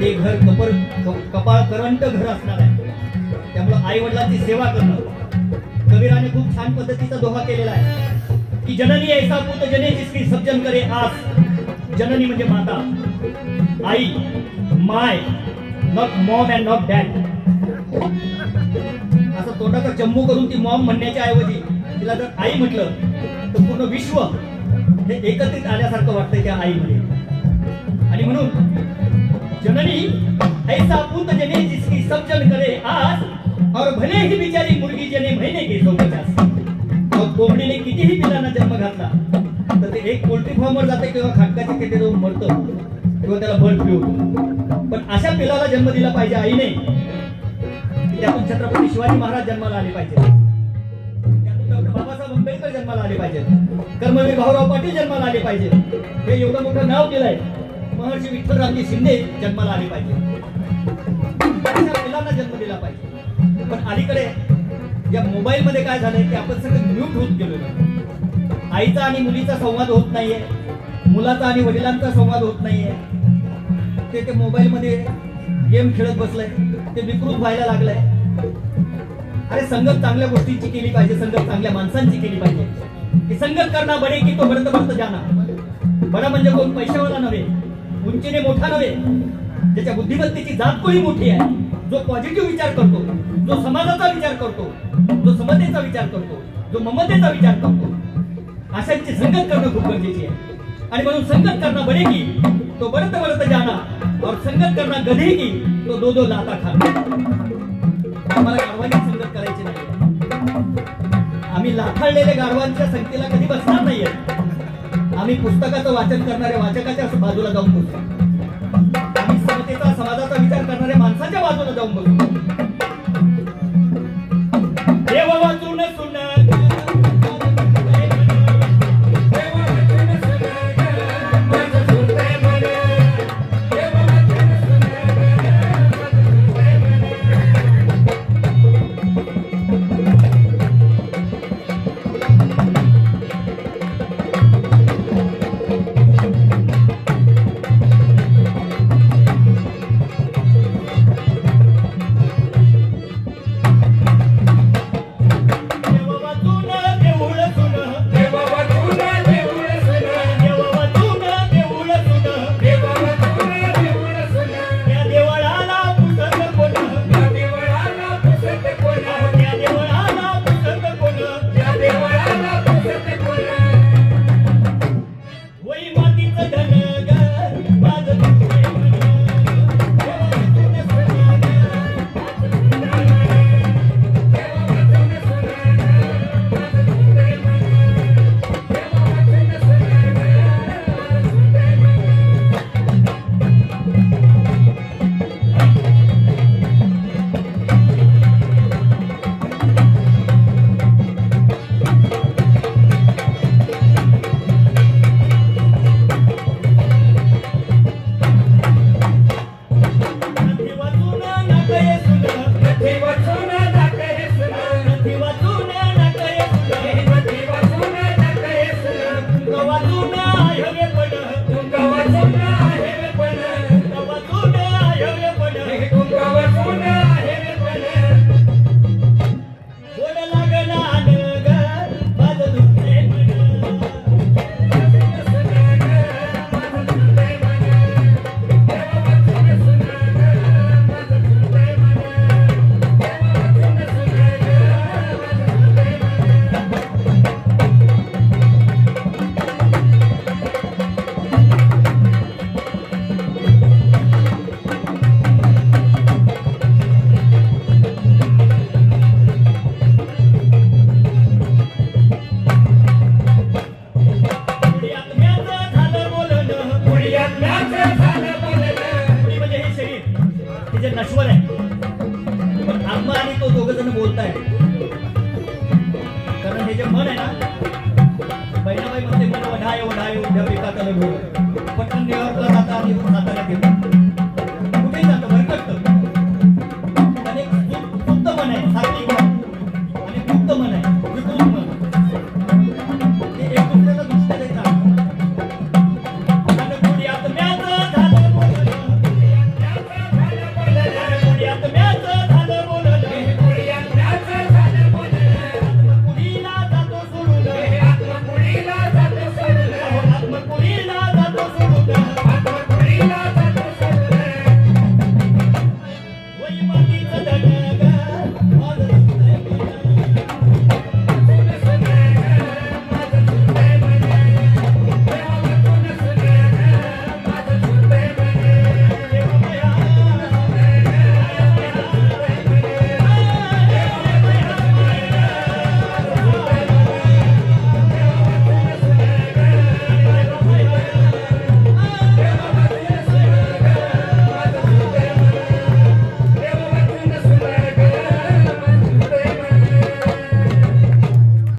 ते घर कपर कपाळ करंट घर असणार आहे. त्यामुळं आई वडिलांची सेवा करणं. कबीराने खूप छान पद्धतीचा दोहा केलेला आहे. की जननी ऐसा पुत जने जिसकी सज्जन करे आस जननी म्हणजे माता. आई माय not mom and not dad असं तोंडाचा चंबू करून ती मॉम म्हणण्याच्या ऐवजी तिला जर आई म्हटलं तर पूर्ण विश्व हे एकत्रित आल्यासारखं वाटतंय त्या आईमध्ये. आणि म्हणून जननी ऐसा पुत जने जिसकी सब जन करे आस और भले ही बिचारी मुर्गी जने महीने के सौ पचास। मग कोंबडीने कितीही पिलांना जन्म घातला तर ते एक पोल्ट्री फार्मवर जाते किंवा खाटकाचे तिथे जाऊन मरतो किंवा त्याला बर्ड फ्लू पण अशा पिलाला जन्म दिला पाहिजे आईने त्यातून छत्रपती शिवाजी महाराज जन्माला आले पाहिजे. बाबासाहेब आंबेडकर जन्माला आले पाहिजेत कर्मवीर भाऊराव पाटील जन्माला आले पाहिजेत हे एवढं मोठं नाव केलंय. महर्षी विठ्ठलरामजी शिंदे जन्माला आले पाहिजे. मुलांना जन्म दिला पाहिजे. पण अलीकडे या मोबाईल मध्ये काय झालंय की आपण सगळं म्यूट होत गेलो आईचा आणि मुलीचा संवाद होत नाहीये. मुलाचा आणि वडिलांचा संवाद होत नाहीये. ते ते मोबाईल मध्ये गेम खेळत बसलंय. ते विकृत व्हायला लागलंय. अरे संगत चांगल्या गोष्टींची केली पाहिजे संगत चांगल्या माणसांची केली पाहिजे. की संगत करना बडे की तो भरत भरत जाना बडा म्हणजे कोण? पैशावाला नव्हे. उंचीने मोठा नव्हे. ज्याच्या बुद्धिमत्तेची जात कोणी मोठी आहे जो पॉझिटिव्ह विचार करतो जो समाजाचा विचार करतो जो समतेचा विचार करतो जो ममतेचा विचार करतो अशांची संगत करणं खूप गरजेची आहे. आणि म्हणून संगत करणं बडेगी तो बरत बरत जाना और संगत करणं गधेगी तो दो दो लाता खाना आम्हाला गाढवांची संगत करायची नाही आम्ही लाथाळलेल्या गाढवांच्या संख्येला कधी बसणार नाहीये. आम्ही पुस्तकाचं वाचन करणाऱ्या वाचकाच्या बाजूला जाऊन बसतो आम्ही समतेचा समाजाचा विचार करणाऱ्या माणसाच्या बाजूला जाऊन बसतो बोलताय. कारण हे जे मन आहे ना बहिणाबाई म्हणते मन वढाय वढाय उद्या पिकाचा लढू पटकन न्यूयॉर्कला जाता आणि साताऱ्यात